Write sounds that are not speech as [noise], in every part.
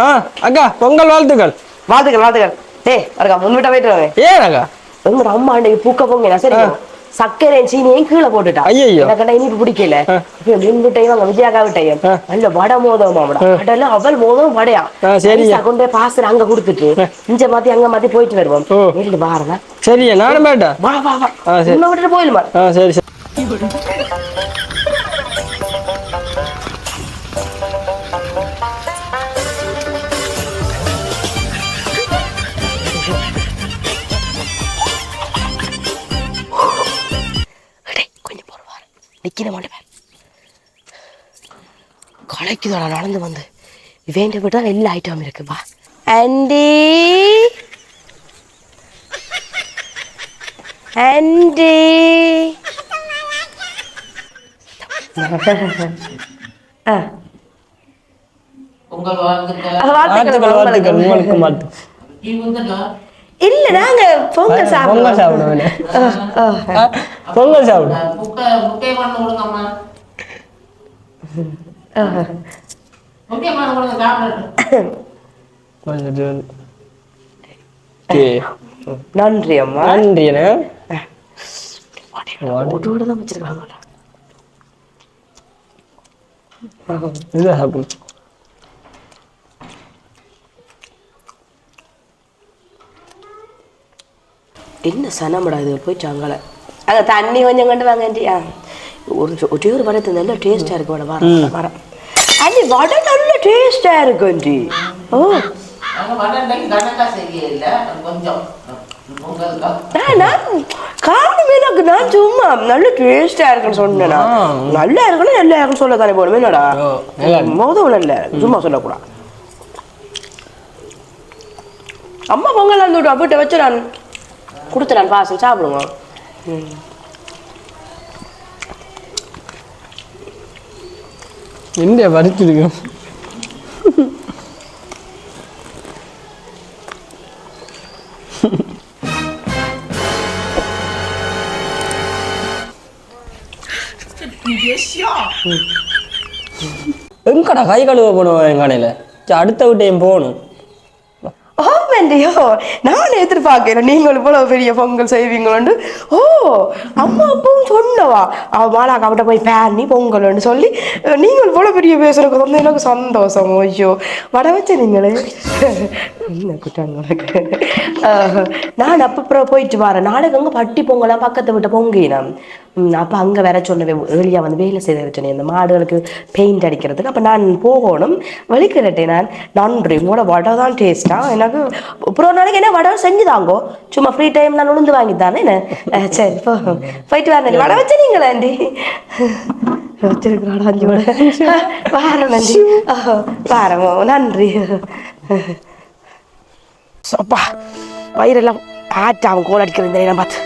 ஆ அக்கா பொங்கல் வாழ்த்துக்கள். வாழ்த்துக்கள் வாழ்த்துக்கள். டேய் இருக்கா முன்விட்ட போயிட்டு வாங்க. ஏன் அக்கா? எங்கட அம்மா அன்னைக்கு பூக்க பொங்க சரி சர்க்கரையும் சீனியையும் கீழே போட்டுட்டா. ஐயையோ. எனக்கு இனிப்பு பிடிக்கல. மின்விட்டையும் அங்க விஜயாக்கா விட்டையும். நல்ல வடை மோதம் அவட அவள் மோதம் வடையா. பைசா கொண்டு போய் பாசர் அங்க கொடுத்துட்டு இஞ்ச மாத்தி அங்க மாத்தி போயிட்டு வருவோம். வீட்டுல பாருங்க சரியா நானும் பேட்டா வா வா வா. சரி. விட்டுட்டு போயிடுமா? சரி சரி. நிக்கிற மாட்டேன். களைக்குதோட நடந்து வந்து. வேண்ட விட்டு எல்லா ஐட்டம் இருக்கு வா. ஆண்டி. ஆண்டி. [laughs] ஆ. உங்கள் வாழ்த்துக்கள். வாழ்த்துக்கள் உங்களுக்கு. வாழ்த்துக்கள் இல்ல நாங்க பொங்கல் பொங்கல் சாப்பிடுவோம் பொங்கல் சாப்பிடு. புக்கை புக்கை பண்ண கொடுங்கம்மா. புக்கை பண்ண கொடுங்க சாப்பிடட்டும் ஓகே நன்றி அம்மா. நன்றி வச்சிருக்காங்க சாப்பிடு என்ன சனமடா இது போயிட்டாங்களே அங்க தண்ணி கொஞ்சம் கொண்டு வாங்க ஆண்டி ஆ ஒரு சொ- ஒரே ஒரு வடை நல்ல டேஸ்டா இருக்கு வடை வர வர ஆண்டி வடை நல்ல டேஸ்டா இருக்கு ஆண்டி ஓ நாங்கள் வடண்டைக்கு கணக்கா செய்யல கொஞ்சம் உங்களுக்கா நான் நான் காரணம் எனக்கு நான் சும்மா நல்ல டேஸ்டா இருக்குன்னு சொன்னேனா நல்லா இருக்குன்னு நல்லா இருக்குன்னு சொல்ல தானே போகணும் என்னடா ஓ, நல்லா இருக்கு. மோதம் நல்ல சும்மா சொல்லக்கூடாது அம்மா பொங்கல் விட்டு அப்பட்ட வச்சு நான் கொடுத்து நான் பாசம் சாப்பிடுங்க எந்த வரிச்சிருக்கு எங்கடா கை கழுவ போனோம் என் கடையில்? சரி, அடுத்த விட்டையும் போகணும். வேண்டியோ? நான் எதிர்பார்க்கிறேன் நீங்கள் இவ்வளவு பெரிய பொங்கல் செய்வீங்களோண்டு. ஓ அம்மா அப்போ சொன்னவா. அவ மாலா அவட்ட போய் பேரணி பொங்கல்னு சொல்லி நீங்கள் இவ்வளவு பெரிய பேசுறதுக்கு வந்து எனக்கு சந்தோஷம். ஐயோ வட வச்ச நீங்களே. என்ன குட்டாங்களுக்கு நான் அப்போ அப்புறம் போயிட்டு வரேன். நாளைக்கு அங்கே பட்டி பொங்கலாம் பக்கத்து விட்ட பொங்கினோம். அப்போ அங்கே வேற சொன்னேன் வெளியா வந்து வேலை செய்த வச்சேன் இந்த மாடுகளுக்கு பெயிண்ட் அடிக்கிறதுக்கு. அப்போ நான் போகணும். வலிக்கிறட்டேன் நான். நன்றி. உங்களோட வடை தான் டேஸ்ட்டாக எனக்கு அப்புறம் நாளைக்கு என்ன வடை செஞ்சு தாங்கோ சும்மா ஃப்ரீ டைம் நான் உளுந்து வாங்கி தானே என்ன சரி போயிட்டு வரேன். வடை வச்சு நீங்களா ஆண்டி வச்சிருக்கிறாடா அஞ்சு வடை வாரம் நன்றி வாரமோ நன்றி அப்பா வயிறெல்லாம் ஆட்டாவும் கோல் அடிக்கிற இந்த நேரம் பார்த்து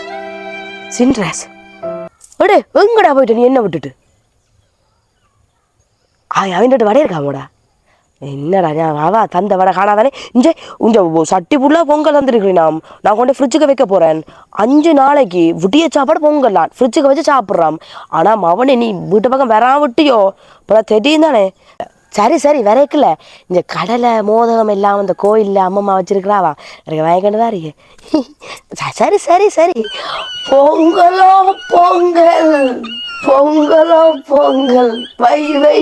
சின்ராஸ் அடே எங்கடா போயிட்ட நீ என்ன விட்டுட்டு ஆ அவன்கிட்ட வடை இருக்காமடா என்னடா நான் அவா தந்த வடை காணாதானே? இஞ்சே இந்த சட்டி ஃபுல்லாக பொங்கல் தந்துருக்கிறேன் நான் நான் கொண்டு ஃப்ரிட்ஜுக்கு வைக்க போறேன். அஞ்சு நாளைக்கு விட்டிய சாப்பாடு பொங்கல்லாம் ஃப்ரிட்ஜுக்கு வச்சு சாப்பிட்றான் ஆனால் மவனே நீ வீட்டு பக்கம் வரா விட்டியோ இப்போ தெரியும் தானே? சரி சரி வரைக்கல. இந்த கடலை மோதகம் எல்லாம் அந்த கோயில்ல அம்மம்மா வச்சிருக்கிறாவா? எனக்கு வாங்கிட்டு தான் இருக்கு ச- சரி சரி சரி. பொங்கலோ பொங்கல். பொங்கலோ பொங்கல். வை வை